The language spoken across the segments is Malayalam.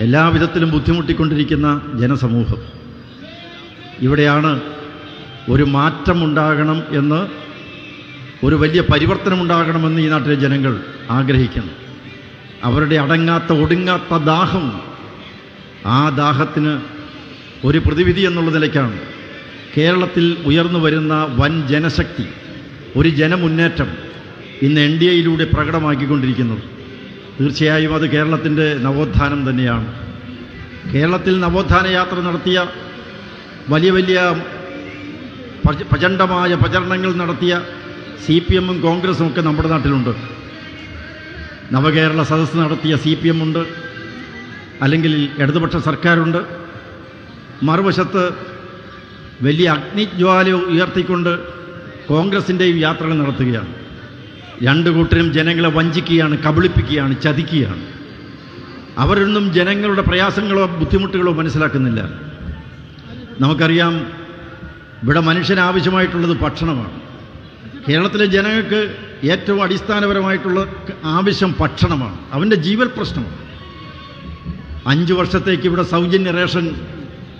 എല്ലാവിധത്തിലും ബുദ്ധിമുട്ടിക്കൊണ്ടിരിക്കുന്ന ജനസമൂഹം. ഇവിടെയാണ് ഒരു മാറ്റമുണ്ടാകണം എന്ന് ഒരു വലിയ പരിവർത്തനമുണ്ടാകണമെന്ന് ഈ നാട്ടിലെ ജനങ്ങൾ ആഗ്രഹിക്കുന്നു. അവരുടെ അടങ്ങാത്ത ഒടുങ്ങാത്ത ദാഹം ആ ദാഹത്തിന് ഒരു പ്രതിവിധി എന്നുള്ള നിലയ്ക്കാണ്. കേരളത്തിൽ ഉയർന്നു വരുന്ന വൻ ജനശക്തി ഒരു ജനമുന്നേറ്റം ഇന്ന് എൻ ഡി എയിലൂടെ പ്രകടമാക്കിക്കൊണ്ടിരിക്കുന്നത്. തീർച്ചയായും അത് കേരളത്തിന്റെ നവോത്ഥാനം തന്നെയാണ്. കേരളത്തിൽ നവോത്ഥാന യാത്ര നടത്തിയ വലിയ വലിയ പ്രച- പ്രചണ്ഡമായ പ്രചരണങ്ങൾ നടത്തിയ സി പി എമ്മും കോൺഗ്രസും ഒക്കെ നമ്മുടെ നാട്ടിലുണ്ട്. നവകേരള സദസ്സ് നടത്തിയ സി പി എം ഉണ്ട് അല്ലെങ്കിൽ ഇടതുപക്ഷ സർക്കാരുണ്ട്. മറുവശത്ത് വലിയ അഗ്നിജ്വാല ഉയർത്തിക്കൊണ്ട് കോൺഗ്രസിന്റെയും യാത്രകൾ നടത്തുകയാണ്. രണ്ട് കൂട്ടരും ജനങ്ങളെ വഞ്ചിക്കുകയാണ് കബളിപ്പിക്കുകയാണ് ചതിക്കുകയാണ്. അവരൊന്നും ജനങ്ങളുടെ പ്രയാസങ്ങളോ ബുദ്ധിമുട്ടുകളോ മനസ്സിലാക്കുന്നില്ല. നമുക്കറിയാം ഇവിടെ മനുഷ്യന് ആവശ്യമായിട്ടുള്ളത് ഭക്ഷണമാണ്. കേരളത്തിലെ ജനങ്ങൾക്ക് ഏറ്റവും അടിസ്ഥാനപരമായിട്ടുള്ള ആവശ്യം ഭക്ഷണമാണ്. അവന്റെ ജീവൽ പ്രശ്നമാണ്. അഞ്ച് വർഷത്തേക്ക് ഇവിടെ സൗജന്യ റേഷൻ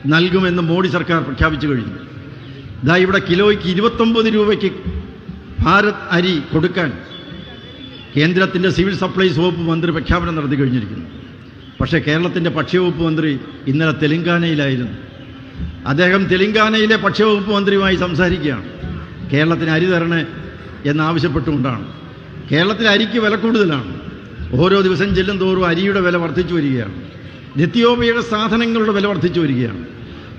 നൽകുമെന്ന് മോഡി സർക്കാർ പ്രഖ്യാപിച്ചു കഴിഞ്ഞു. ഇതാ ഇവിടെ കിലോയ്ക്ക് ഇരുപത്തൊമ്പത് രൂപയ്ക്ക് ഭാരത് അരി കൊടുക്കാൻ കേന്ദ്രത്തിന്റെ സിവിൽ സപ്ലൈസ് വകുപ്പ് മന്ത്രി പ്രഖ്യാപനം നടത്തി കഴിഞ്ഞിരിക്കുന്നു. പക്ഷേ കേരളത്തിന്റെ ഭക്ഷ്യവകുപ്പ് മന്ത്രി ഇന്നലെ തെലങ്കാനയിലായിരുന്നു. അദ്ദേഹം തെലങ്കാനയിലെ ഭക്ഷ്യവകുപ്പ് മന്ത്രിയുമായി സംസാരിക്കുകയാണ്. കേരളത്തിന് അരി തരണേ എന്നാവശ്യപ്പെട്ടുകൊണ്ടാണ്. കേരളത്തിൽ അരിക്ക് വില കൂടുതലാണ്. ഓരോ ദിവസം ചെല്ലും തോറും അരിയുടെ വില വർദ്ധിച്ചു വരികയാണ്. നിത്യോപയോഗ സാധനങ്ങളുടെ വില വർദ്ധിച്ചു വരികയാണ്.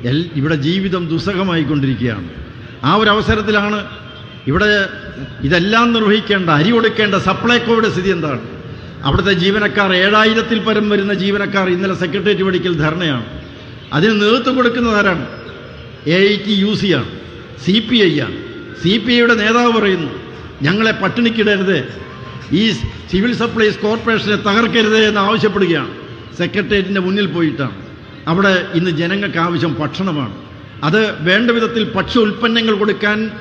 എൽ ഇവിടെ ജീവിതം ദുസ്സഹമായിക്കൊണ്ടിരിക്കുകയാണ്. ആ ഒരു അവസരത്തിലാണ് ഇവിടെ ഇതെല്ലാം നിർവഹിക്കേണ്ട അരി കൊടുക്കേണ്ട സപ്ലൈകോയുടെ സ്ഥിതി എന്താണ്? അവിടുത്തെ ജീവനക്കാർ ഏഴായിരത്തിൽ പരം വരുന്ന ജീവനക്കാർ ഇന്നലെ സെക്രട്ടേറിയറ്റ് പഠിക്കൽ ധർണയാണ്. അതിന് നേതൃത്വം കൊടുക്കുന്നത് ആരാണ്? A I T U C ആണ്. സി പി ഐ ആണ്. സി പി ഐയുടെ നേതാവ് പറയുന്നു ഞങ്ങളെ പട്ടിണിക്കിടരുത്. ഈ സിവിൽ സപ്ലൈസ് കോർപ്പറേഷനെ തകർക്കരുത് എന്ന് ആവശ്യപ്പെടുകയാണ്. സെക്രട്ടേറിയറ്റിന്റെ മുന്നിൽ പോയിട്ടാണ്. അവിടെ ഇന്ന് ജനങ്ങൾക്ക് ആവശ്യം ഭക്ഷണമാണ്. അത് വേണ്ട വിധത്തിൽ ഭക്ഷ്യ ഉൽപ്പന്നങ്ങൾ കൊടുക്കാൻ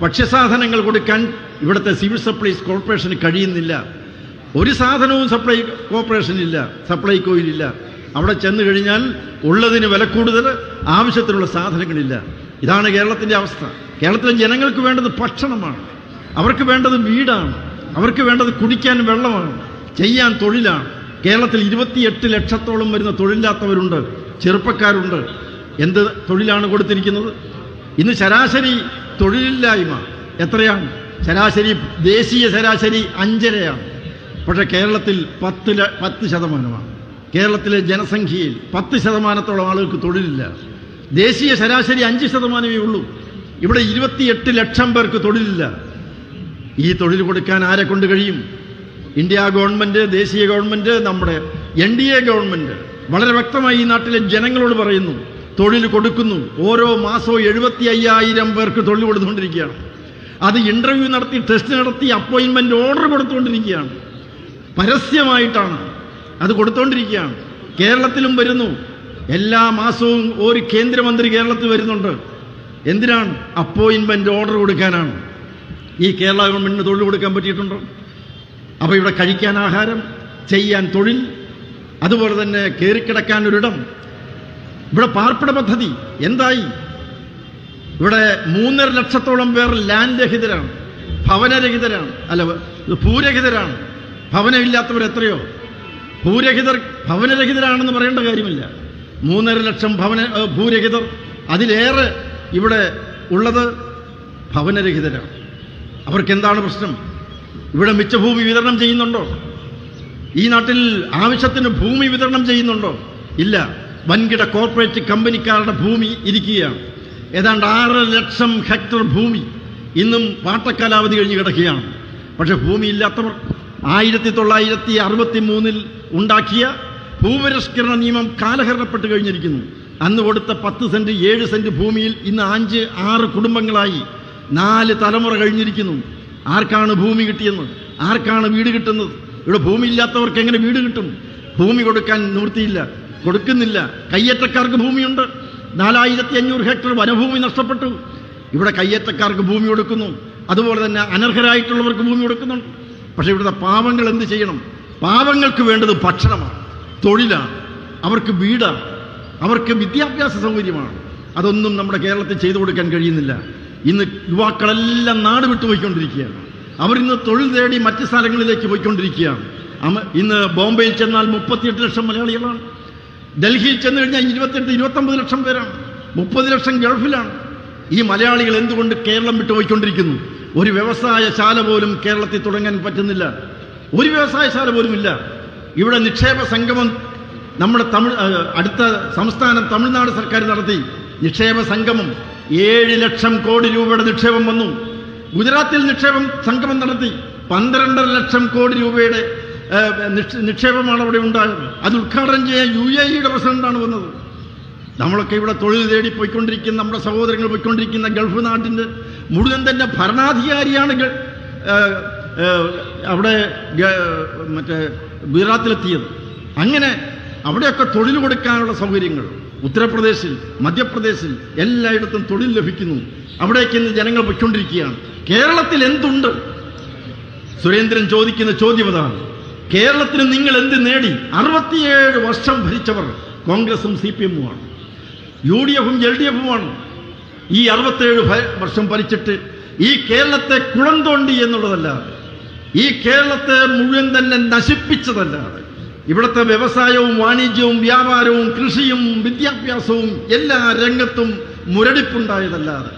ഭക്ഷ്യസാധനങ്ങൾ കൊടുക്കാൻ ഇവിടുത്തെ സിവിൽ സപ്ലൈസ് കോർപ്പറേഷന് കഴിയുന്നില്ല. ഒരു സാധനവും സപ്ലൈ കോർപ്പറേഷനില്ല സപ്ലൈകോയിലില്ല. അവിടെ ചെന്ന് കഴിഞ്ഞാൽ ഉള്ളതിന് വില കൂടുതൽ ആവശ്യത്തിനുള്ള സാധനങ്ങളില്ല. ഇതാണ് കേരളത്തിന്റെ അവസ്ഥ. കേരളത്തിലെ ജനങ്ങൾക്ക് വേണ്ടത് ഭക്ഷണമാണ്. അവർക്ക് വേണ്ടത് വീടാണ്. അവർക്ക് വേണ്ടത് കുടിക്കാൻ വെള്ളമാണ്. ചെയ്യാൻ തൊഴിലാണ്. കേരളത്തിൽ ഇരുപത്തിയെട്ട് ലക്ഷത്തോളം വരുന്ന തൊഴിലില്ലാത്തവരുണ്ട് ചെറുപ്പക്കാരുണ്ട്. എന്ത് തൊഴിലാണ് കൊടുത്തിരിക്കുന്നത്? ഇന്ന് ശരാശരി തൊഴിലില്ലായ്മ. എത്രയാണ്? ശരാശരി ദേശീയ ശരാശരി അഞ്ചരയാണ്. പക്ഷെ കേരളത്തിൽ പത്ത് പത്ത് ശതമാനമാണ്. കേരളത്തിലെ ജനസംഖ്യയിൽ പത്ത് ശതമാനത്തോളം ആളുകൾക്ക് തൊഴിലില്ല. ദേശീയ ശരാശരി അഞ്ച് ശതമാനമേ ഉള്ളൂ. ഇവിടെ ഇരുപത്തിയെട്ട് ലക്ഷം പേർക്ക് തൊഴിലില്ല. ഈ തൊഴിൽ കൊടുക്കാൻ ആരെ കൊണ്ട് കഴിയും? ഇന്ത്യ ഗവൺമെന്റ് ദേശീയ ഗവൺമെന്റ് നമ്മുടെ എൻ ഡി എ ഗവൺമെന്റ് വളരെ വ്യക്തമായി ഈ നാട്ടിലെ ജനങ്ങളോട് പറയുന്നു. തൊഴിൽ കൊടുക്കുന്നു. ഓരോ മാസവും എഴുപത്തി അയ്യായിരം പേർക്ക് തൊഴിൽ കൊടുത്തുകൊണ്ടിരിക്കുകയാണ്. അത് ഇന്റർവ്യൂ നടത്തി ടെസ്റ്റ് നടത്തി അപ്പോയിൻമെന്റ് ഓർഡർ കൊടുത്തുകൊണ്ടിരിക്കുകയാണ്. പരസ്യമായിട്ടാണ് അത് കൊടുത്തുകൊണ്ടിരിക്കുകയാണ്. കേരളത്തിലും വരുന്നു. എല്ലാ മാസവും ഒരു കേന്ദ്രമന്ത്രി കേരളത്തിൽ വരുന്നുണ്ട്. എന്തിനാണ്? അപ്പോയിൻമെന്റ് ഓർഡർ കൊടുക്കാനാണ്. ഈ കേരള ഗവൺമെന്റിന് തൊഴിൽ കൊടുക്കാൻ പറ്റിയിട്ടുണ്ടോ? അപ്പോൾ ഇവിടെ കഴിക്കാൻ ആഹാരം ചെയ്യാൻ തൊഴിൽ അതുപോലെ തന്നെ കയറിക്കിടക്കാൻ ഒരിടം ഇവിടെ പാർപ്പിട പദ്ധതി എന്തായി? ഇവിടെ മൂന്നര ലക്ഷത്തോളം പേർ ലാൻഡ് രഹിതരാണ് ഭവനരഹിതരാണ്. അല്ല ഭൂരഹിതരാണ്. ഭവനമില്ലാത്തവർ എത്രയോ? ഭൂരഹിതർ ഭവനരഹിതരാണെന്ന് പറയേണ്ട കാര്യമില്ല. മൂന്നര ലക്ഷം ഭവന ഭൂരഹിതർ. അതിലേറെ ഇവിടെ ഉള്ളത് ഭവനരഹിതരാണ്. അവർക്ക് എന്താണ് പ്രശ്നം? ഇവിടെ മിച്ചഭൂമി വിതരണം ചെയ്യുന്നുണ്ടോ? ഈ നാട്ടിൽ ആവശ്യത്തിന് ഭൂമി വിതരണം ചെയ്യുന്നുണ്ടോ? ഇല്ല. വൻകിട കോർപ്പറേറ്റ് കമ്പനിക്കാരുടെ ഭൂമി ഇരിക്കുകയാണ്. ഏതാണ്ട് ആറ് ലക്ഷം ഹെക്ടർ ഭൂമി ഇന്നും പാട്ടക്കാലാവധി കഴിഞ്ഞ് കിടക്കുകയാണ്. പക്ഷെ ഭൂമി ഇല്ലാത്തവർ ആയിരത്തി തൊള്ളായിരത്തി അറുപത്തി മൂന്നിൽ ഉണ്ടാക്കിയ ഭൂപരിഷ്കരണ നിയമം കാലഹരണപ്പെട്ട് കഴിഞ്ഞിരിക്കുന്നു. അന്ന് കൊടുത്ത പത്ത് സെന്റ് ഏഴ് സെന്റ് ഭൂമിയിൽ ഇന്ന് അഞ്ച് ആറ് കുടുംബങ്ങളായി നാല് തലമുറ കഴിഞ്ഞിരിക്കുന്നു. ആർക്കാണ് ഭൂമി കിട്ടിയെന്ന്? ആർക്കാണ് വീട് കിട്ടുന്നത്? ഇവിടെ ഭൂമി ഇല്ലാത്തവർക്ക് എങ്ങനെ വീട് കിട്ടും? ഭൂമി കൊടുക്കാൻ നിവൃത്തിയില്ല. കൊടുക്കുന്നില്ല. കയ്യേറ്റക്കാർക്ക് ഭൂമിയുണ്ട്. നാലായിരത്തി അഞ്ഞൂറ് ഹെക്ടർ വനഭൂമി നഷ്ടപ്പെട്ടു. ഇവിടെ കയ്യേറ്റക്കാർക്ക് ഭൂമി കൊടുക്കുന്നു. അതുപോലെ തന്നെ അനർഹരായിട്ടുള്ളവർക്ക് ഭൂമി കൊടുക്കുന്നുണ്ട്. പക്ഷേ ഇവിടുത്തെ പാവങ്ങൾ എന്ത് ചെയ്യണം? പാവങ്ങൾക്ക് വേണ്ടത് ഭക്ഷണമാണ് തൊഴിലാണ്. അവർക്ക് വീടാണ് അവർക്ക് വിദ്യാഭ്യാസ സൗകര്യമാണ്. അതൊന്നും നമ്മുടെ കേരളത്തിൽ ചെയ്തു കൊടുക്കാൻ കഴിയുന്നില്ല. ഇന്ന് യുവാക്കളെല്ലാം നാട് വിട്ടുപോയിക്കൊണ്ടിരിക്കുകയാണ് അവരിന്ന് തൊഴിൽ തേടി മറ്റ് സ്ഥലങ്ങളിലേക്ക് പോയിക്കൊണ്ടിരിക്കുകയാണ്. ഇന്ന് ബോംബെയിൽ ചെന്നാൽ മുപ്പത്തിയെട്ട് ലക്ഷം മലയാളികളാണ്. ഡൽഹിയിൽ ചെന്ന് കഴിഞ്ഞാൽ ഇരുപത്തെട്ട് ഇരുപത്തൊമ്പത് ലക്ഷം പേരാണ്. മുപ്പത് ലക്ഷം ഗൾഫിലാണ്. ഈ മലയാളികൾ എന്തുകൊണ്ട് കേരളം വിട്ടു പോയിക്കൊണ്ടിരിക്കുന്നു? ഒരു വ്യവസായശാല പോലും കേരളത്തിൽ തുടങ്ങാൻ പറ്റുന്നില്ല. ഒരു വ്യവസായശാല പോലും ഇല്ല. ഇവിടെ നിക്ഷേപ സംഗമം നമ്മുടെ തമിഴ് അടുത്ത സംസ്ഥാനം തമിഴ്നാട് സർക്കാർ നടത്തി. നിക്ഷേപ സംഗമം. ഏഴ് ലക്ഷം കോടി രൂപയുടെ നിക്ഷേപം വന്നു. ഗുജറാത്തിൽ നിക്ഷേപം സംഗമം നടത്തി. പന്ത്രണ്ടര ലക്ഷം കോടി രൂപയുടെ നിക്ഷേപമാണ് അവിടെ ഉണ്ടായത്. അത് ഉദ്ഘാടനം ചെയ്യാൻ യു എ ഇയുടെ പ്രസിഡന്റാണ് വന്നത്. നമ്മളൊക്കെ ഇവിടെ തൊഴിൽ തേടി പോയിക്കൊണ്ടിരിക്കുന്ന നമ്മുടെ സഹോദരങ്ങൾ പോയിക്കൊണ്ടിരിക്കുന്ന ഗൾഫ് നാട്ടിന്റെ മുഴുവൻ തന്നെ ഭരണാധികാരിയാണ് അവിടെ മറ്റേ ഗുജറാത്തിലെത്തിയത്. അങ്ങനെ അവിടെയൊക്കെ തൊഴിൽ കൊടുക്കാനുള്ള സൗകര്യങ്ങൾ ഉത്തർപ്രദേശിൽ മധ്യപ്രദേശിൽ എല്ലായിടത്തും തൊഴിൽ ലഭിക്കുന്നു. അവിടേക്ക് ഇന്ന് ജനങ്ങൾ പോയിക്കൊണ്ടിരിക്കുകയാണ്. കേരളത്തിൽ എന്തുണ്ട്? സുരേന്ദ്രൻ ചോദിക്കുന്ന ചോദ്യം അതാണ്. കേരളത്തിന് നിങ്ങൾ എന്ത് നേടി? അറുപത്തിയേഴ് വർഷം ഭരിച്ചവർ കോൺഗ്രസും സി പി എമ്മുമാണ്. യു ഡി എഫും എൽ ഡി എഫുമാണ്. ഈ അറുപത്തേഴ് വർഷം ഭരിച്ചിട്ട് ഈ കേരളത്തെ കുളം തോണ്ടി എന്നുള്ളതല്ലാതെ ഈ കേരളത്തെ മുഴുവൻ തന്നെ നശിപ്പിച്ചതല്ലാതെ ഇവിടുത്തെ വ്യവസായവും വാണിജ്യവും വ്യാപാരവും കൃഷിയും വിദ്യാഭ്യാസവും എല്ലാ രംഗത്തും മുരടിപ്പുണ്ടായതല്ലാതെ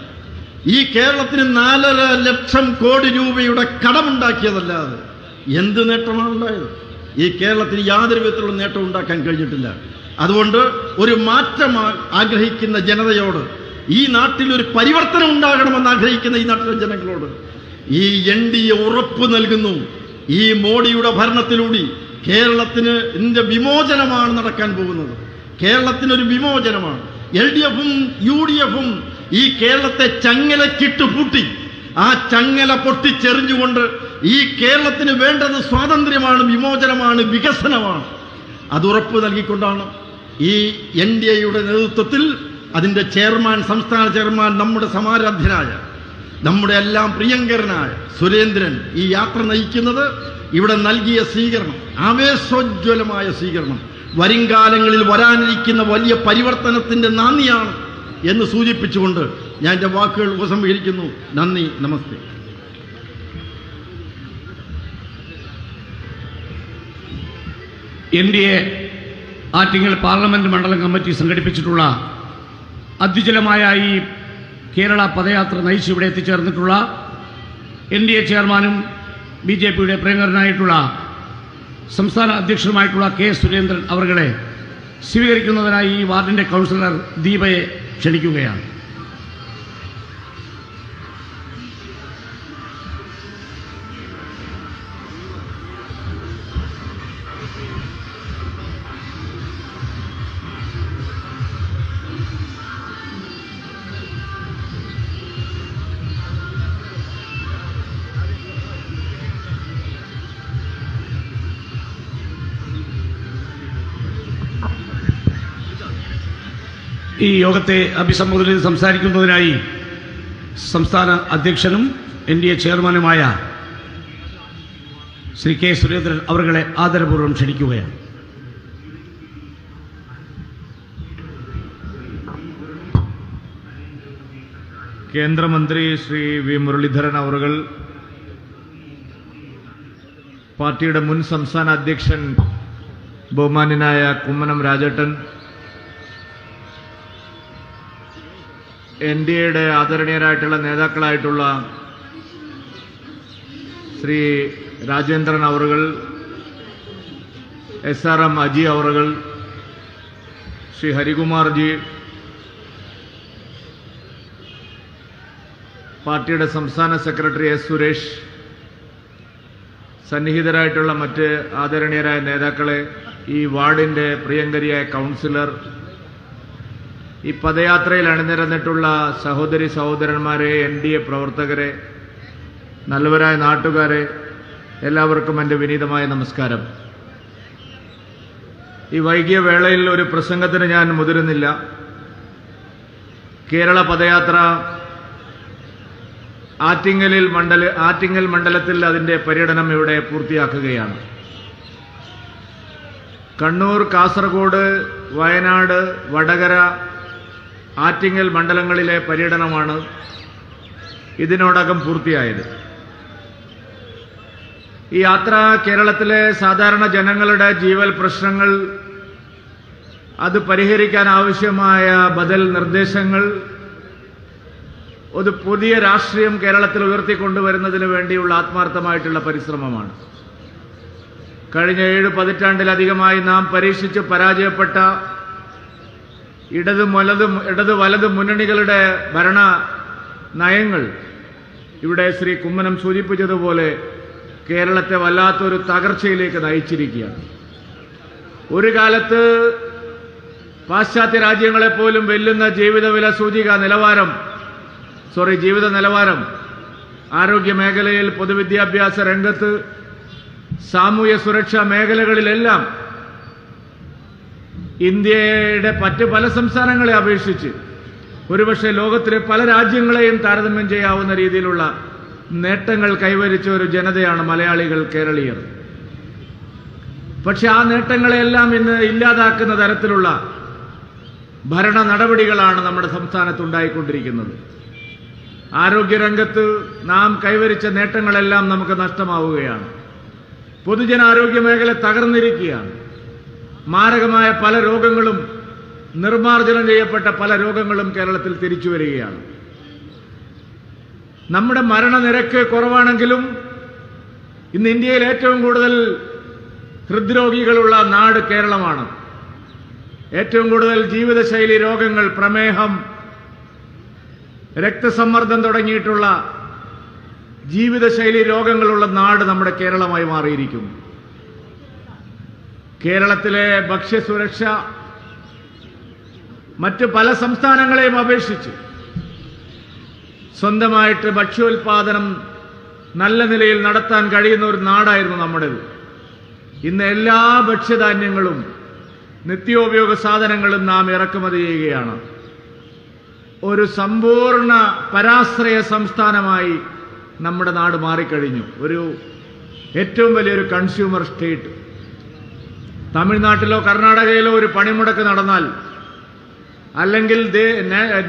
ഈ കേരളത്തിന് നാലര ലക്ഷം കോടി രൂപയുടെ കടമുണ്ടാക്കിയതല്ലാതെ എന്ത് നേട്ടമാണ് ഉണ്ടായത്? ഈ കേരളത്തിന് യാതൊരു വിധത്തിലുള്ള നേട്ടം ഉണ്ടാക്കാൻ കഴിഞ്ഞിട്ടില്ല. അതുകൊണ്ട് ഒരു മാറ്റം ആഗ്രഹിക്കുന്ന ജനതയോട് ഈ നാട്ടിൽ ഒരു പരിവർത്തനം ഉണ്ടാകണമെന്ന് ആഗ്രഹിക്കുന്ന ഈ നാട്ടിലെ ജനങ്ങളോട് ഈ എൻ ഡി എ ഉറപ്പ് നൽകുന്നു. ഈ മോഡിയുടെ ഭരണത്തിലൂടെ കേരളത്തിന് ഇതിന്റെ വിമോചനമാണ് നടക്കാൻ പോകുന്നത്. കേരളത്തിനൊരു വിമോചനമാണ്. എൽ ഡി എഫും യു ഡി എഫും ഈ കേരളത്തെ ചങ്ങലക്കിട്ട് പൂട്ടി. ആ ചങ്ങല പൊട്ടിച്ചെറിഞ്ഞുകൊണ്ട് ഈ കേരളത്തിന് വേണ്ടത് സ്വാതന്ത്ര്യമാണ് വിമോചനമാണ് വികസനമാണ്. അത് ഉറപ്പ് നൽകിക്കൊണ്ടാണ് ഈ എൻ ഡി എയുടെ നേതൃത്വത്തിൽ അതിന്റെ ചെയർമാൻ സംസ്ഥാന ചെയർമാൻ നമ്മുടെ സമാരാധ്യനായ നമ്മുടെ എല്ലാം പ്രിയങ്കരനായ സുരേന്ദ്രൻ ഈ യാത്ര നയിക്കുന്നത് ഇവിടെ നൽകിയ സ്വീകരണം ആവേശോജ്വലമായ സ്വീകരണം. വരുംകാലങ്ങളിൽ വരാനിരിക്കുന്ന വലിയ പരിവർത്തനത്തിന്റെ നന്ദിയാണ് എന്ന് സൂചിപ്പിച്ചുകൊണ്ട് ഞാൻ എന്റെ വാക്കുകൾ ഉപസംഹരിക്കുന്നു. നന്ദി നമസ്തേ. N D A Attingal parliament മണ്ഡലം കമ്മിറ്റി സംഘടിപ്പിച്ചിട്ടുള്ള അത്യുജലമായ ഈ കേരള പദയാത്ര നയിച്ച് ഇവിടെ എത്തിച്ചേർന്നിട്ടുള്ള എൻ ഡി എ ചെയർമാനും ബി ജെ പിയുടെ പ്രിയങ്കരനായിട്ടുള്ള സംസ്ഥാന അധ്യക്ഷനുമായിട്ടുള്ള കെ സുരേന്ദ്രൻ അവർകളെ സ്വീകരിക്കുന്നതിനായി ഈ വാർഡിന്റെ കൗൺസിലർ ദീപയെ ക്ഷണിക്കുകയാണ്. യോഗത്തെ അഭിസംബോധന ചെയ്ത് സംസാരിക്കുന്നതിനായി സംസ്ഥാന അധ്യക്ഷനും എൻ ഡി എ ചെയർമാനുമായ ശ്രീ കെ സുരേന്ദ്രൻ അവരുടെ ആദരപൂർവം ക്ഷണിക്കുകയാണ്. കേന്ദ്രമന്ത്രി ശ്രീ വി മുരളീധരൻ അവർ പാർട്ടിയുടെ മുൻ സംസ്ഥാന അധ്യക്ഷൻ ബഹുമാന്യനായ കുമ്മനം രാജേട്ടൻ എൻ ഡി എയുടെ ആദരണീയരായിട്ടുള്ള നേതാക്കളായിട്ടുള്ള ശ്രീ രാജേന്ദ്രൻ അവറുകൾ എസ് ആർ എം അജി അവറുകൾ ശ്രീ ഹരികുമാർജി പാർട്ടിയുടെ സംസ്ഥാന സെക്രട്ടറി എസ് സുരേഷ് സന്നിഹിതരായിട്ടുള്ള മറ്റ് ആദരണീയരായ നേതാക്കളെ ഈ വാർഡിന്റെ പ്രിയങ്കരിയായ കൗൺസിലർ ഈ പദയാത്രയിൽ അണിനിരന്നിട്ടുള്ള സഹോദരി സഹോദരന്മാരെ എൻ ഡി എ പ്രവർത്തകരെ നല്ലവരായ നാട്ടുകാരെ എല്ലാവർക്കും എന്റെ വിനീതമായ നമസ്കാരം. ഈ വൈകിയ വേളയിൽ ഒരു പ്രസംഗത്തിന് ഞാൻ മുതിരുന്നില്ല. കേരള പദയാത്ര ആറ്റിങ്ങലിൽ മണ്ഡല ആറ്റിങ്ങൽ മണ്ഡലത്തിൽ അതിന്റെ പര്യടനം ഇവിടെ പൂർത്തിയാക്കുകയാണ്. കണ്ണൂർ കാസർഗോഡ് വയനാട് വടകര ആറ്റിങ്ങൽ മണ്ഡലങ്ങളിലെ പര്യടനമാണ് ഇതിനോടകം പൂർത്തിയായത്. ഈ യാത്ര കേരളത്തിലെ സാധാരണ ജനങ്ങളുടെ ജീവൽ പ്രശ്നങ്ങൾ അത് പരിഹരിക്കാൻ ആവശ്യമായ ബദൽ നിർദ്ദേശങ്ങൾ ഒരു പുതിയ രാഷ്ട്രീയം കേരളത്തിൽ ഉയർത്തിക്കൊണ്ടുവരുന്നതിന് വേണ്ടിയുള്ള ആത്മാർത്ഥമായിട്ടുള്ള പരിശ്രമമാണ്. കഴിഞ്ഞ ഏഴ് പതിറ്റാണ്ടിലധികമായി നാം പരീക്ഷിച്ച് പരാജയപ്പെട്ട ഇടത് വലതും ഇടത് വലത് മുന്നണികളുടെ ഭരണ നയങ്ങൾ. ഇവിടെ ശ്രീ കുമ്മനം സൂചിപ്പിച്ചതുപോലെ കേരളത്തെ വല്ലാത്തൊരു തകർച്ചയിലേക്ക് നയിച്ചിരിക്കുകയാണ്. ഒരു കാലത്ത് പാശ്ചാത്യ രാജ്യങ്ങളെപ്പോലും വെല്ലുന്ന ജീവിതവില സൂചിക നിലവാരം സോറി ജീവിത നിലവാരം ആരോഗ്യ മേഖലയിൽ പൊതുവിദ്യാഭ്യാസ രംഗത്ത് സാമൂഹ്യ സുരക്ഷാ മേഖലകളിലെല്ലാം ഇന്ത്യയുടെ മറ്റ് പല സംസ്ഥാനങ്ങളെ അപേക്ഷിച്ച് ഒരുപക്ഷെ ലോകത്തിലെ പല രാജ്യങ്ങളെയും താരതമ്യം ചെയ്യാവുന്ന രീതിയിലുള്ള നേട്ടങ്ങൾ കൈവരിച്ച ഒരു ജനതയാണ് മലയാളികൾ കേരളീയർ. പക്ഷെ ആ നേട്ടങ്ങളെല്ലാം ഇന്ന് ഇല്ലാതാക്കുന്ന തരത്തിലുള്ള ഭരണ നടപടികളാണ് നമ്മുടെ സംസ്ഥാനത്ത് ഉണ്ടായിക്കൊണ്ടിരിക്കുന്നത് ആരോഗ്യരംഗത്ത് നാം കൈവരിച്ച നേട്ടങ്ങളെല്ലാം നമുക്ക് നഷ്ടമാവുകയാണ്. പൊതുജനാരോഗ്യ മേഖല തകർന്നിരിക്കുകയാണ്. മാരകമായ പല രോഗങ്ങളും നിർമാർജനം ചെയ്യപ്പെട്ട പല രോഗങ്ങളും കേരളത്തിൽ തിരിച്ചു വരികയാണ്. നമ്മുടെ മരണനിരക്ക് കുറവാണെങ്കിലും ഇന്ന് ഇന്ത്യയിൽ ഏറ്റവും കൂടുതൽ ഹൃദ്രോഗികളുള്ള നാട് കേരളമാണ്. ഏറ്റവും കൂടുതൽ ജീവിതശൈലി രോഗങ്ങൾ പ്രമേഹം രക്തസമ്മർദ്ദം തുടങ്ങിയിട്ടുള്ള ജീവിതശൈലി രോഗങ്ങളുള്ള നാട് നമ്മുടെ കേരളമായി മാറിയിരിക്കുന്നു. കേരളത്തിലെ ഭക്ഷ്യസുരക്ഷ മറ്റ് പല സംസ്ഥാനങ്ങളെയും അപേക്ഷിച്ച് സ്വന്തമായിട്ട് ഭക്ഷ്യോൽപാദനം നല്ല നിലയിൽ നടത്താൻ കഴിയുന്ന ഒരു നാടായിരുന്നു നമ്മുടേത് ഇന്ന് എല്ലാ ഭക്ഷ്യധാന്യങ്ങളും നിത്യോപയോഗ സാധനങ്ങളും നാം ഇറക്കുമതി ചെയ്യുകയാണ്. ഒരു സമ്പൂർണ പരാശ്രയ സംസ്ഥാനമായി നമ്മുടെ നാട് മാറിക്കഴിഞ്ഞു. ഒരു ഏറ്റവും വലിയൊരു കൺസ്യൂമർ സ്റ്റേറ്റ് തമിഴ്നാട്ടിലോ കർണാടകയിലോ ഒരു പണിമുടക്ക് നടന്നാൽ അല്ലെങ്കിൽ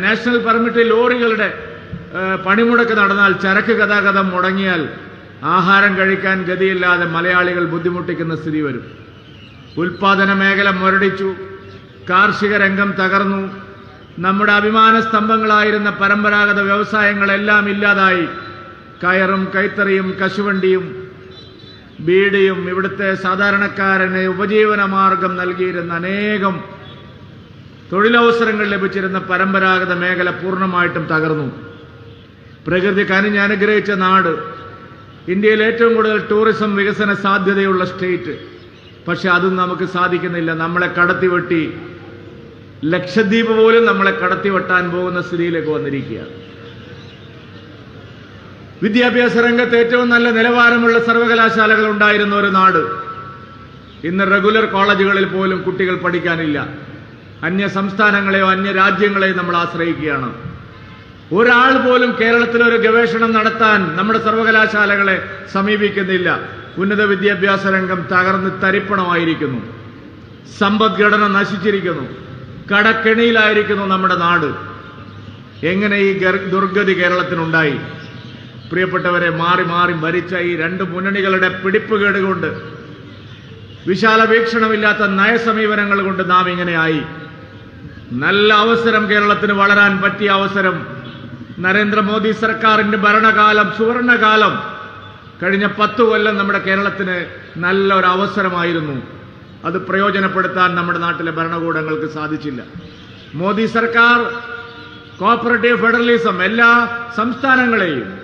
നാഷണൽ പെർമിറ്റ് ലോറികളുടെ പണിമുടക്ക് നടന്നാൽ ചരക്ക് ഗതാഗതം മുടങ്ങിയാൽ ആഹാരം കഴിക്കാൻ ഗതിയില്ലാതെ മലയാളികൾ ബുദ്ധിമുട്ടിക്കുന്ന സ്ഥിതി വരും. ഉൽപാദന മേഖല മുരടിച്ചു കാർഷിക രംഗം തകർന്നു നമ്മുടെ അഭിമാന സ്തംഭങ്ങളായിരുന്ന പരമ്പരാഗത വ്യവസായങ്ങളെല്ലാം ഇല്ലാതായി. കയറും കൈത്തറിയും കശുവണ്ടിയും ബീഡിയും ഇവിടുത്തെ സാധാരണക്കാരന് ഉപജീവനമാർഗം നൽകിയിരുന്ന അനേകം തൊഴിലവസരങ്ങൾ ലഭിച്ചിരുന്ന പരമ്പരാഗത മേഖല പൂർണമായിട്ടും തകർന്നു. പ്രകൃതി കനിഞ്ഞ് അനുഗ്രഹിച്ച നാട്. ഇന്ത്യയിൽ ഏറ്റവും കൂടുതൽ ടൂറിസം വികസന സാധ്യതയുള്ള സ്റ്റേറ്റ്. പക്ഷെ അതും നമുക്ക് സാധിക്കുന്നില്ല. നമ്മളെ കടത്തിവെട്ടി ലക്ഷദ്വീപ് പോലും നമ്മളെ കടത്തിവെട്ടാൻ പോകുന്ന സ്ഥിതിയിലേക്ക് വന്നിരിക്കുകയാണ്. വിദ്യാഭ്യാസ രംഗത്ത് ഏറ്റവും നല്ല നിലവാരമുള്ള സർവകലാശാലകൾ ഉണ്ടായിരുന്ന ഒരു നാട്. ഇന്ന് റെഗുലർ കോളേജുകളിൽ പോലും കുട്ടികൾ പഠിക്കാനില്ല. അന്യ സംസ്ഥാനങ്ങളെയോ അന്യ രാജ്യങ്ങളെയോ നമ്മൾ ആശ്രയിക്കുകയാണ്. ഒരാൾ പോലും കേരളത്തിൽ ഒരു ഗവേഷണം നടത്താൻ നമ്മുടെ സർവകലാശാലകളെ സമീപിക്കുന്നില്ല. ഉന്നത വിദ്യാഭ്യാസ രംഗം തകർന്ന് തരിപ്പണമായിരിക്കുന്നു. സമ്പദ്ഘടന നശിച്ചിരിക്കുന്നു. കടക്കെണിയിലായിരിക്കുന്നു നമ്മുടെ നാട്. എങ്ങനെ ഈ ദുർഗതി കേരളത്തിനുണ്ടായി? പ്രിയപ്പെട്ടവരെ മാറി മാറി ഭരിച്ച ഈ രണ്ട് മുന്നണികളുടെ പിടിപ്പുകേട് കൊണ്ട് വിശാല വീക്ഷണമില്ലാത്ത നയസമീപനങ്ങൾ കൊണ്ട് നാം ഇങ്ങനെയായി. നല്ല അവസരം കേരളത്തിന് വളരാൻ പറ്റിയ അവസരം നരേന്ദ്രമോദി സർക്കാരിന്റെ ഭരണകാലം സുവർണകാലം കഴിഞ്ഞ പത്ത് കൊല്ലം നമ്മുടെ കേരളത്തിന് നല്ല ഒരു അവസരമായിരുന്നു. അത് പ്രയോജനപ്പെടുത്താൻ നമ്മുടെ നാട്ടിലെ ഭരണകൂടങ്ങൾക്ക് സാധിച്ചില്ല. മോദി സർക്കാർ കോപ്പറേറ്റീവ് ഫെഡറലിസം എല്ലാ സംസ്ഥാനങ്ങളെയും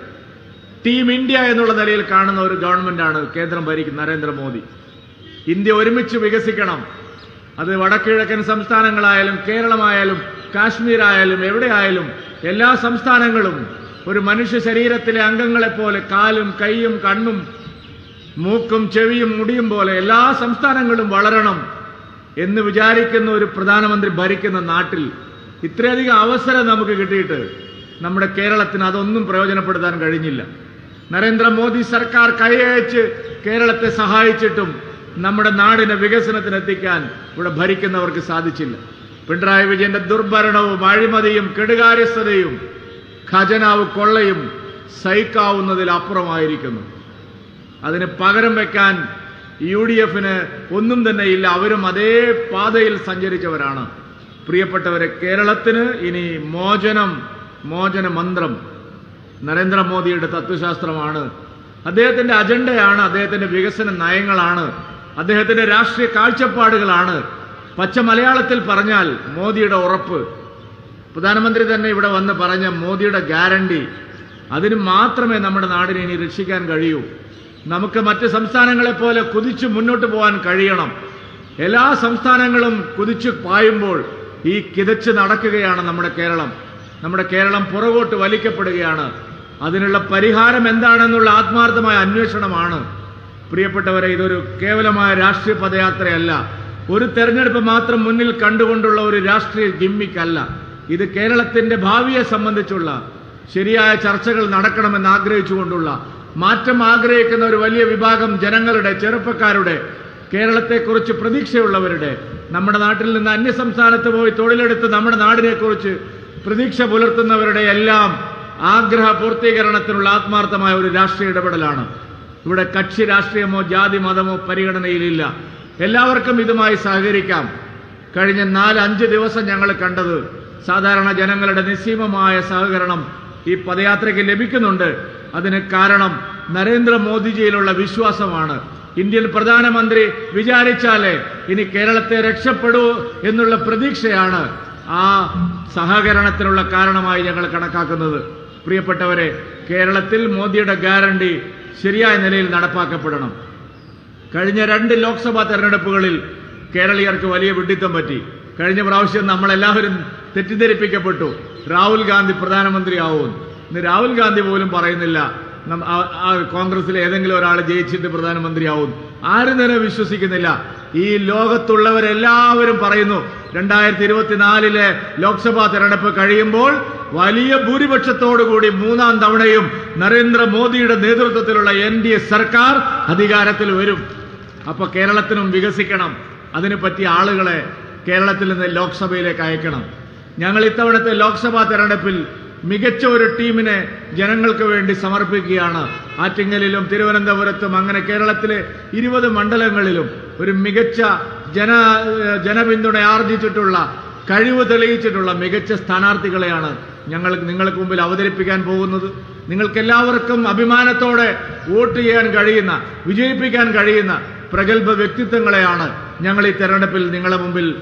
ടീം ഇന്ത്യ എന്നുള്ള നിലയിൽ കാണുന്ന ഒരു ഗവൺമെന്റാണ് കേന്ദ്രം ഭരിക്കുന്ന നരേന്ദ്രമോദി. ഇന്ത്യ ഒരുമിച്ച് വികസിക്കണം. അത് വടക്കിഴക്കൻ സംസ്ഥാനങ്ങളായാലും കേരളമായാലും കാശ്മീരായാലും എവിടെയായാലും എല്ലാ സംസ്ഥാനങ്ങളും ഒരു മനുഷ്യ ശരീരത്തിലെ അംഗങ്ങളെപ്പോലെ കാലും കൈയും കണ്ണും മൂക്കും ചെവിയും മുടിയും പോലെ എല്ലാ സംസ്ഥാനങ്ങളും വളരണം എന്ന് വിചാരിക്കുന്ന ഒരു പ്രധാനമന്ത്രി ഭരിക്കുന്ന നാട്ടിൽ ഇത്രയധികം അവസരം നമുക്ക് കിട്ടിയിട്ട് നമ്മുടെ കേരളത്തിന് അതൊന്നും പ്രയോജനപ്പെടുത്താൻ കഴിഞ്ഞില്ല. നരേന്ദ്രമോദി സർക്കാർ കൈയച്ച് കേരളത്തെ സഹായിച്ചിട്ടും നമ്മുടെ നാടിനെ വികസനത്തിന് എത്തിക്കാൻ ഇവിടെ ഭരിക്കുന്നവർക്ക് സാധിച്ചില്ല. പിണറായി വിജയന്റെ ദുർഭരണവും അഴിമതിയും കെടുകാര്യസ്ഥതയും ഖജനാവ് കൊള്ളയും സഹിക്കാവുന്നതിൽ അപ്പുറമായിരിക്കുന്നു. അതിന് പകരം വെക്കാൻ യു ഡി എഫിന് ഒന്നും തന്നെ ഇല്ല. അവരും അതേ പാതയിൽ സഞ്ചരിച്ചവരാണ്. പ്രിയപ്പെട്ടവരെ കേരളത്തിന് ഇനി മോചനം മോചന മന്ത്രം നരേന്ദ്രമോദിയുടെ തത്വശാസ്ത്രമാണ്. അദ്ദേഹത്തിന്റെ അജണ്ടയാണ് അദ്ദേഹത്തിന്റെ വികസന നയങ്ങളാണ്. അദ്ദേഹത്തിന്റെ രാഷ്ട്രീയ കാഴ്ചപ്പാടുകളാണ്. പച്ച മലയാളത്തിൽ പറഞ്ഞാൽ മോദിയുടെ ഉറപ്പ്. പ്രധാനമന്ത്രി തന്നെ ഇവിടെ വന്ന് പറഞ്ഞ മോദിയുടെ ഗ്യാരണ്ടി. അതിന് മാത്രമേ നമ്മുടെ നാടിനെ ഇനി രക്ഷിക്കാൻ കഴിയൂ. നമുക്ക് മറ്റ് സംസ്ഥാനങ്ങളെ പോലെ കുതിച്ചു മുന്നോട്ട് പോകാൻ കഴിയണം. എല്ലാ സംസ്ഥാനങ്ങളും കുതിച്ചു പായുമ്പോൾ ഈ കിതച്ച് നടക്കുകയാണ് നമ്മുടെ കേരളം. നമ്മുടെ കേരളം പുറകോട്ട് വലിക്കപ്പെടുകയാണ്. അതിനുള്ള പരിഹാരം എന്താണെന്നുള്ള ആത്മാർത്ഥമായ അന്വേഷണമാണ്. പ്രിയപ്പെട്ടവരെ ഇതൊരു കേവലമായ രാഷ്ട്രീയ പദയാത്രയല്ല. ഒരു തെരഞ്ഞെടുപ്പ് മാത്രം മുന്നിൽ കണ്ടുകൊണ്ടുള്ള ഒരു രാഷ്ട്രീയ ഗിമ്മിക്കല്ല. ഇത് കേരളത്തിന്റെ ഭാവിയെ സംബന്ധിച്ചുള്ള ശരിയായ ചർച്ചകൾ നടക്കണമെന്ന് ആഗ്രഹിച്ചുകൊണ്ടുള്ള മാറ്റം ആഗ്രഹിക്കുന്ന ഒരു വലിയ വിഭാഗം ജനങ്ങളുടെ ചെറുപ്പക്കാരുടെ കേരളത്തെക്കുറിച്ച് പ്രതീക്ഷയുള്ളവരുടെ നമ്മുടെ നാട്ടിൽ നിന്ന് അന്യസംസ്ഥാനത്ത് പോയി തൊഴിലെടുത്ത് നമ്മുടെ നാടിനെക്കുറിച്ച് പ്രതീക്ഷ പുലർത്തുന്നവരുടെ എല്ലാം ആഗ്രഹ പൂർത്തീകരണത്തിനുള്ള ആത്മാർത്ഥമായ ഒരു രാഷ്ട്രീയ ഇടപെടലാണ്. ഇവിടെ കക്ഷി രാഷ്ട്രീയമോ ജാതി മതമോ പരിഗണനയിലില്ല. എല്ലാവർക്കും ഇതുമായി സഹകരിക്കാം. കഴിഞ്ഞ നാല് അഞ്ച് ദിവസം ഞങ്ങൾ കണ്ടത് സാധാരണ ജനങ്ങളുടെ നിസ്സീമമായ സഹകരണം ഈ പദയാത്രയ്ക്ക് ലഭിക്കുന്നുണ്ട്. അതിന് കാരണം നരേന്ദ്രമോദിജിയിലുള്ള വിശ്വാസമാണ്. ഇന്ത്യൻ പ്രധാനമന്ത്രി വിചാരിച്ചാലേ ഇനി കേരളത്തെ രക്ഷപ്പെടൂ എന്നുള്ള പ്രതീക്ഷയാണ് ആ സഹകരണത്തിനുള്ള കാരണമായി ഞങ്ങൾ കണക്കാക്കുന്നത്. പ്രിയപ്പെട്ടവരെ കേരളത്തിൽ മോദിയുടെ ഗ്യാരണ്ടി ശരിയായ നിലയിൽ നടപ്പാക്കപ്പെടണം. കഴിഞ്ഞ രണ്ട് ലോക്സഭാ തെരഞ്ഞെടുപ്പുകളിൽ കേരളീയർക്ക് വലിയ വിഡിത്തം പറ്റി. കഴിഞ്ഞ പ്രാവശ്യം നമ്മളെല്ലാവരും തെറ്റിദ്ധരിപ്പിക്കപ്പെട്ടു. രാഹുൽ ഗാന്ധി പ്രധാനമന്ത്രിയാവും ഇന്ന് രാഹുൽ ഗാന്ധി പോലും പറയുന്നില്ല. ആ- കോൺഗ്രസിലെ ഏതെങ്കിലും ഒരാൾ ജയിച്ചിട്ട് പ്രധാനമന്ത്രിയാവും. ആരും തന്നെ വിശ്വസിക്കുന്നില്ല. ഈ ലോകത്തുള്ളവരെല്ലാവരും പറയുന്നു രണ്ടായിരത്തി ഇരുപത്തിനാലിലെ ലോക്സഭാ തെരഞ്ഞെടുപ്പ് കഴിയുമ്പോൾ വലിയ ഭൂരിപക്ഷത്തോടുകൂടി മൂന്നാം തവണയും നരേന്ദ്രമോദിയുടെ നേതൃത്വത്തിലുള്ള എൻ ഡി എ സർക്കാർ അധികാരത്തിൽ വരും. അപ്പൊ കേരളത്തിനും വികസിക്കണം. അതിനു പറ്റിയ ആളുകളെ കേരളത്തിൽ നിന്ന് ലോക്സഭയിലേക്ക് അയക്കണം. ഞങ്ങൾ ഇത്തവണത്തെ ലോക്സഭാ തെരഞ്ഞെടുപ്പിൽ മികച്ച ഒരു ടീമിനെ ജനങ്ങൾക്ക് വേണ്ടി സമർപ്പിക്കുകയാണ്. ആറ്റിങ്ങലിലും തിരുവനന്തപുരത്തും അങ്ങനെ കേരളത്തിലെ ഇരുപത് മണ്ഡലങ്ങളിലും ഒരു മികച്ച ജന ജനപിന്തുണ ആർജിച്ചിട്ടുള്ള കഴിവ് തെളിയിച്ചിട്ടുള്ള മികച്ച സ്ഥാനാർത്ഥികളെയാണ് ഞങ്ങൾ നിങ്ങൾക്ക് മുമ്പിൽ അവതരിപ്പിക്കാൻ പോകുന്നത്. നിങ്ങൾക്കെല്ലാവർക്കും അഭിമാനത്തോടെ വോട്ട് ചെയ്യാൻ കഴിയുന്ന വിജയിപ്പിക്കാൻ കഴിയുന്ന പ്രഗത്ഭ വ്യക്തിത്വങ്ങളെയാണ് ഞങ്ങൾ ഈ തെരഞ്ഞെടുപ്പിൽ നിങ്ങളുടെ മുമ്പിൽ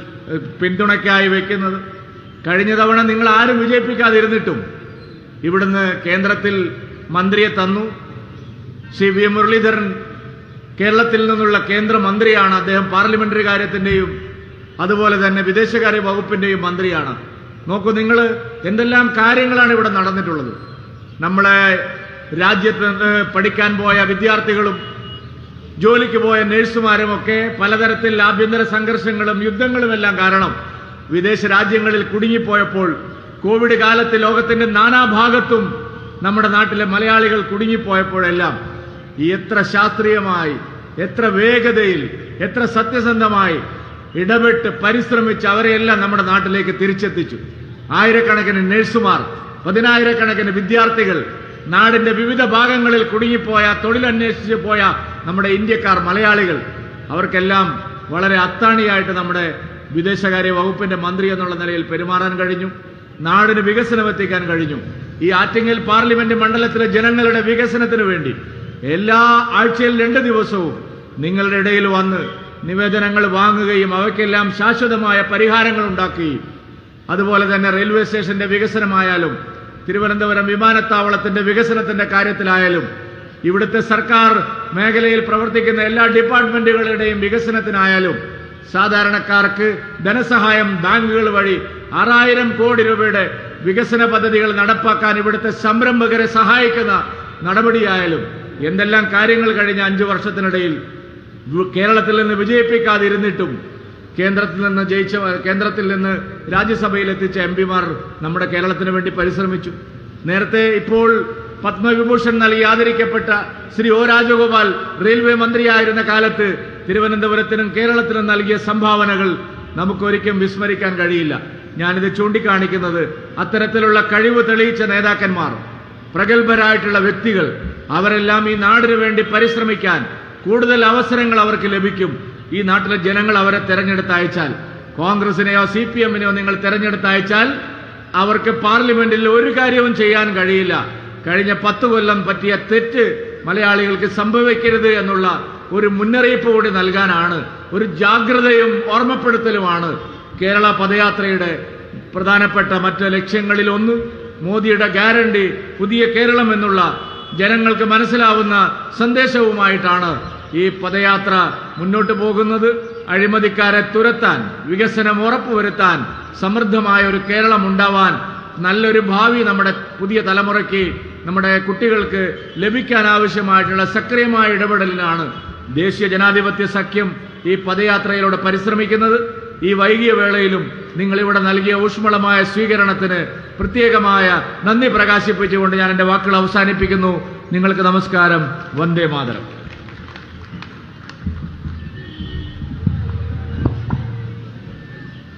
പിന്തുണയ്ക്കായി വയ്ക്കുന്നത്. കഴിഞ്ഞ തവണ നിങ്ങൾ ആരും വിജയിപ്പിക്കാതിരുന്നിട്ടും ഇവിടുന്ന് കേന്ദ്രത്തിൽ മന്ത്രിയെ തന്നു. ശ്രീ വി മുരളീധരൻ കേരളത്തിൽ നിന്നുള്ള കേന്ദ്രമന്ത്രിയാണ്. അദ്ദേഹം പാർലമെന്ററി കാര്യത്തിന്റെയും അതുപോലെ തന്നെ വിദേശകാര്യ വകുപ്പിന്റെയും മന്ത്രിയാണ്. നോക്കൂ നിങ്ങൾ എന്തെല്ലാം കാര്യങ്ങളാണ് ഇവിടെ നടന്നിട്ടുള്ളത്. നമ്മളെ രാജ്യത്ത് പഠിക്കാൻ പോയ വിദ്യാർത്ഥികളും ജോലിക്ക് പോയ നഴ്സുമാരും ഒക്കെ പലതരത്തിൽ ആഭ്യന്തര സംഘർഷങ്ങളും യുദ്ധങ്ങളും എല്ലാം കാരണം വിദേശ രാജ്യങ്ങളിൽ കുടുങ്ങിപ്പോയപ്പോൾ കോവിഡ് കാലത്ത് ലോകത്തിന്റെ നാനാഭാഗത്തും നമ്മുടെ നാട്ടിലെ മലയാളികൾ കുടുങ്ങിപ്പോയപ്പോഴെല്ലാം ഈ എത്ര ശാസ്ത്രീയമായി എത്ര വേഗതയിൽ എത്ര സത്യസന്ധമായി ഇടപെട്ട് പരിശ്രമിച്ച് അവരെയെല്ലാം നമ്മുടെ നാട്ടിലേക്ക് തിരിച്ചെത്തിച്ചു. ആയിരക്കണക്കിന് നഴ്സുമാർ പതിനായിരക്കണക്കിന് വിദ്യാർത്ഥികൾ നാടിന്റെ വിവിധ ഭാഗങ്ങളിൽ കുടുങ്ങിപ്പോയ തൊഴിലന്വേഷിച്ച് പോയ നമ്മുടെ ഇന്ത്യക്കാർ മലയാളികൾ. അവർക്കെല്ലാം വളരെ അത്താണിയായിട്ട് നമ്മുടെ വിദേശകാര്യ വകുപ്പിന്റെ മന്ത്രി എന്നുള്ള നിലയിൽ പെരുമാറാൻ കഴിഞ്ഞു. നാടിന് വികസനം എത്തിക്കാൻ കഴിഞ്ഞു. ഈ ആറ്റിങ്ങൽ പാർലമെന്റ് മണ്ഡലത്തിലെ ജനങ്ങളുടെ വികസനത്തിന് വേണ്ടി എല്ലാ ആഴ്ചയിൽ രണ്ട് ദിവസവും നിങ്ങളുടെ ഇടയിൽ വന്ന് നിവേദനങ്ങൾ വാങ്ങുകയും അവയ്ക്കെല്ലാം ശാശ്വതമായ പരിഹാരങ്ങൾ ഉണ്ടാക്കുകയും അതുപോലെ തന്നെ റെയിൽവേ സ്റ്റേഷന്റെ വികസനമായാലും തിരുവനന്തപുരം വിമാനത്താവളത്തിന്റെ വികസനത്തിന്റെ കാര്യത്തിലായാലും ഇവിടുത്തെ സർക്കാർ മേഖലയിൽ പ്രവർത്തിക്കുന്ന എല്ലാ ഡിപ്പാർട്ട്മെന്റുകളുടെയും വികസനത്തിനായാലും സാധാരണക്കാർക്ക് ധനസഹായം ബാങ്കുകൾ വഴി ആറായിരം കോടി രൂപയുടെ വികസന പദ്ധതികൾ നടപ്പാക്കാൻ ഇവിടുത്തെ സംരംഭകരെ സഹായിക്കുന്ന നടപടിയായാലും എന്തെല്ലാം കാര്യങ്ങൾ കഴിഞ്ഞ അഞ്ചു വർഷത്തിനിടയിൽ കേരളത്തിൽ നിന്ന് വിജയിപ്പിക്കാതിരുന്നിട്ടും കേന്ദ്രത്തിൽ നിന്ന് ജയിച്ച കേന്ദ്രത്തിൽ നിന്ന് രാജ്യസഭയിൽ എത്തിച്ച എം പിമാർ നമ്മുടെ കേരളത്തിന് വേണ്ടി പരിശ്രമിച്ചു. നേരത്തെ ഇപ്പോൾ പത്മവിഭൂഷൺ നൽകി ആദരിക്കപ്പെട്ട ശ്രീ ഒ രാജഗോപാൽ റെയിൽവേ മന്ത്രിയായിരുന്ന കാലത്ത് തിരുവനന്തപുരത്തിനും കേരളത്തിനും നൽകിയ സംഭാവനകൾ നമുക്കൊരിക്കലും വിസ്മരിക്കാൻ കഴിയില്ല. ഞാനിത് ചൂണ്ടിക്കാണിക്കുന്നത് അത്തരത്തിലുള്ള കഴിവ് തെളിയിച്ച നേതാക്കന്മാർ പ്രഗത്ഭരായിട്ടുള്ള വ്യക്തികൾ. അവരെല്ലാം ഈ നാടിനു വേണ്ടി പരിശ്രമിക്കാൻ കൂടുതൽ അവസരങ്ങൾ അവർക്ക് ലഭിക്കും. ഈ നാട്ടിലെ ജനങ്ങൾ അവരെ തെരഞ്ഞെടുത്തയച്ചാൽ കോൺഗ്രസിനെയോ സി പി എമ്മിനെയോ നിങ്ങൾ തെരഞ്ഞെടുത്തയച്ചാൽ അവർക്ക് പാർലമെന്റിൽ ഒരു കാര്യവും ചെയ്യാൻ കഴിയില്ല. കഴിഞ്ഞ പത്ത് കൊല്ലം പറ്റിയ തെറ്റ് മലയാളികൾക്ക് സംഭവിക്കരുത് എന്നുള്ള ഒരു മുന്നറിയിപ്പ് കൂടി നൽകാനാണ് ഒരു ജാഗ്രതയും ഓർമ്മപ്പെടുത്തലുമാണ് കേരള പദയാത്രയുടെ പ്രധാനപ്പെട്ട മറ്റ് ലക്ഷ്യങ്ങളിലൊന്ന്. മോദിയുടെ ഗ്യാരണ്ടി പുതിയ കേരളം എന്നുള്ള ജനങ്ങൾക്ക് മനസ്സിലാവുന്ന സന്ദേശവുമായിട്ടാണ് ഈ പദയാത്ര മുന്നോട്ട് പോകുന്നത്. അഴിമതിക്കാരെ തുരത്താൻ വികസനം ഉറപ്പുവരുത്താൻ സമൃദ്ധമായ ഒരു കേരളം ഉണ്ടാവാൻ നല്ലൊരു ഭാവി നമ്മുടെ പുതിയ തലമുറയ്ക്ക് നമ്മുടെ കുട്ടികൾക്ക് ലഭിക്കാൻ ആവശ്യമായിട്ടുള്ള സക്രിയമായ ഇടപെടലിനാണ് ദേശീയ ജനാധിപത്യ സഖ്യം ഈ പദയാത്രയിലൂടെ പരിശ്രമിക്കുന്നത് ഈ വൈകിയ വേളയിലും നിങ്ങളിവിടെ നൽകിയ ഊഷ്മളമായ സ്വീകരണത്തിന് പ്രത്യേകമായ നന്ദി പ്രകാശിപ്പിച്ചുകൊണ്ട് ഞാൻ എന്റെ വാക്കുകൾ അവസാനിപ്പിക്കുന്നു. നിങ്ങൾക്ക് നമസ്കാരം. വന്ദേ മാതരം.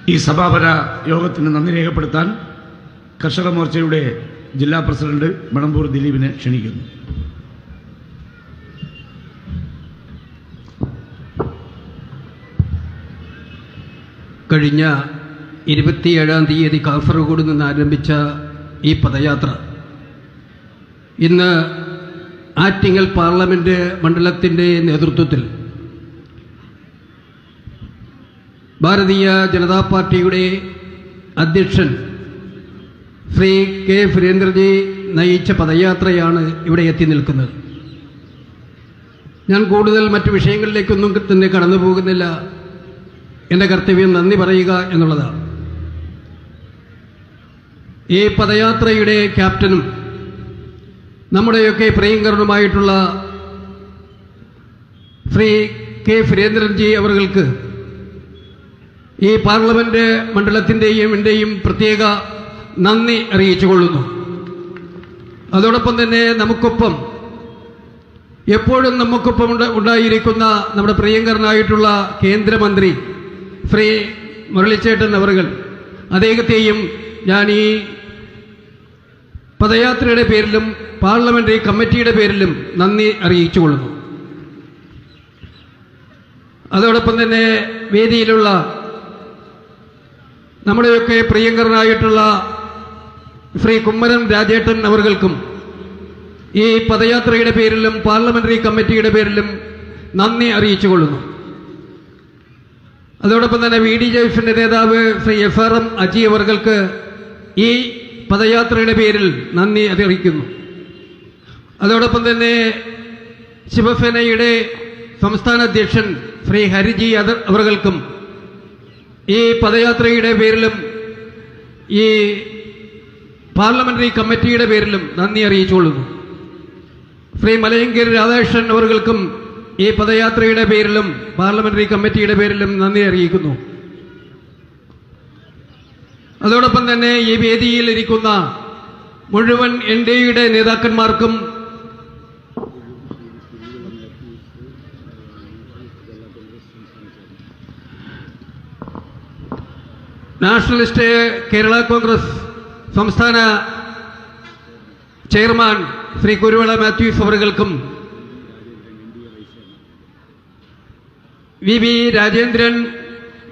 ഈ സമാപന യോഗത്തിന് നന്ദി രേഖപ്പെടുത്താൻ കർഷക മോർച്ചയുടെ ജില്ലാ പ്രസിഡന്റ് മണമ്പൂർ ദിലീപിനെ ക്ഷണിക്കുന്നു. കഴിഞ്ഞ ഇരുപത്തിയേഴാം തീയതി കാസർഗോഡ് നിന്ന് ആരംഭിച്ച ഈ പദയാത്ര. ഇന്ന് ആറ്റിങ്ങൽ പാർലമെന്റ് മണ്ഡലത്തിന്റെ നേതൃത്വത്തിൽ ഭാരതീയ ജനതാ പാർട്ടിയുടെ അധ്യക്ഷൻ ശ്രീ കെ സുരേന്ദ്രജി നയിച്ച പദയാത്രയാണ് ഇവിടെ എത്തി നിൽക്കുന്നത്. ഞാൻ കൂടുതൽ മറ്റു വിഷയങ്ങളിലേക്കൊന്നും തന്നെ കടന്നു പോകുന്നില്ല എന്റെ കർത്തവ്യം നന്ദി പറയുക എന്നുള്ളതാണ്. ഈ പദയാത്രയുടെ ക്യാപ്റ്റനും നമ്മുടെയൊക്കെ പ്രിയങ്കരനുമായിട്ടുള്ള ശ്രീ കെ സുരേന്ദ്രൻജി അവർക്ക് ഈ പാർലമെന്റ് മണ്ഡലത്തിന്റെയും എന്റെയും പ്രത്യേക നന്ദി അറിയിച്ചുകൊള്ളുന്നു. അതോടൊപ്പം തന്നെ നമുക്കൊപ്പം എപ്പോഴും നമുക്കൊപ്പം ഉണ്ടായിരിക്കുന്ന നമ്മുടെ പ്രിയങ്കരനായിട്ടുള്ള കേന്ദ്രമന്ത്രി ശ്രീ മുരളിച്ചേട്ടൻ അവർകൾ അദ്ദേഹത്തെയും ഞാൻ ഈ പദയാത്രയുടെ പേരിലും പാർലമെന്ററി കമ്മിറ്റിയുടെ പേരിലും നന്ദി അറിയിച്ചുകൊള്ളുന്നു. അതോടൊപ്പം തന്നെ വേദിയിലുള്ള നമ്മുടെയൊക്കെ പ്രിയങ്കരനായിട്ടുള്ള ശ്രീ കുമ്മരൻ രാജേട്ടൻ അവർകൾക്കും ഈ പദയാത്രയുടെ പേരിലും പാർലമെന്ററി കമ്മിറ്റിയുടെ പേരിലും നന്ദി അറിയിച്ചുകൊള്ളുന്നു. അതോടൊപ്പം തന്നെ വി ഡി ജെഫിന്റെ നേതാവ് Shri F R M Aji അവർക്ക് ഈ പദയാത്രയുടെ പേരിൽ നന്ദി അറിയിക്കുന്നു. അതോടൊപ്പം തന്നെ ശിവസേനയുടെ സംസ്ഥാന അധ്യക്ഷൻ ശ്രീ ഹരിജി അത് അവർകൾക്കും ഈ പദയാത്രയുടെ പേരിലും ഈ പാർലമെന്ററി കമ്മിറ്റിയുടെ പേരിലും നന്ദി അറിയിച്ചുകൊള്ളുന്നു. ശ്രീ മലയങ്കരി രാധാകൃഷ്ണൻ അവർകൾക്കും ഈ പദയാത്രയുടെ പേരിലും പാർലമെന്ററി കമ്മിറ്റിയുടെ പേരിലും നന്ദി അറിയിക്കുന്നു. അതോടൊപ്പം തന്നെ ഈ വേദിയിൽ ഇരിക്കുന്ന മുഴുവൻ എൻ ഡി എയുടെ നേതാക്കന്മാർക്കും നാഷണലിസ്റ്റ് കേരള കോൺഗ്രസ് സംസ്ഥാന chairman Shri Kuruvila Mathews അവറുകൾക്കും V V Rajendran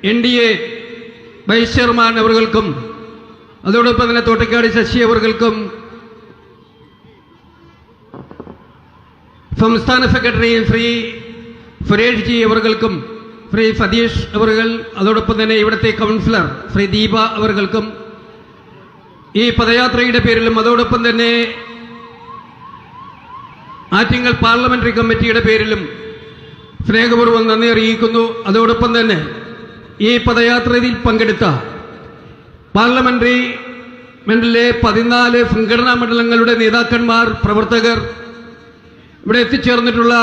N D A vice chairman അവർക്കും അതോടൊപ്പം തന്നെ തോട്ടക്കാട് ശശി അവർക്കും സംസ്ഥാന സെക്രട്ടറി ശ്രീ സുരേഷ് ജി അവർക്കും ശ്രീ സതീഷ് അവർ അതോടൊപ്പം തന്നെ ഇവിടുത്തെ കൗൺസിലർ ശ്രീ ദീപ അവർക്കും ഈ പദയാത്രയുടെ പേരിലും അതോടൊപ്പം തന്നെ ആറ്റിങ്ങൽ പാർലമെന്ററി കമ്മിറ്റിയുടെ പേരിലും സ്നേഹപൂർവം നന്ദി അറിയിക്കുന്നു. അതോടൊപ്പം തന്നെ ഈ പദയാത്രയിൽ പങ്കെടുത്ത പാർലമെന്ററി മണ്ഡലിലെ പതിനാല് സംഘടനാ മണ്ഡലങ്ങളുടെ നേതാക്കന്മാർ പ്രവർത്തകർ ഇവിടെ എത്തിച്ചേർന്നിട്ടുള്ള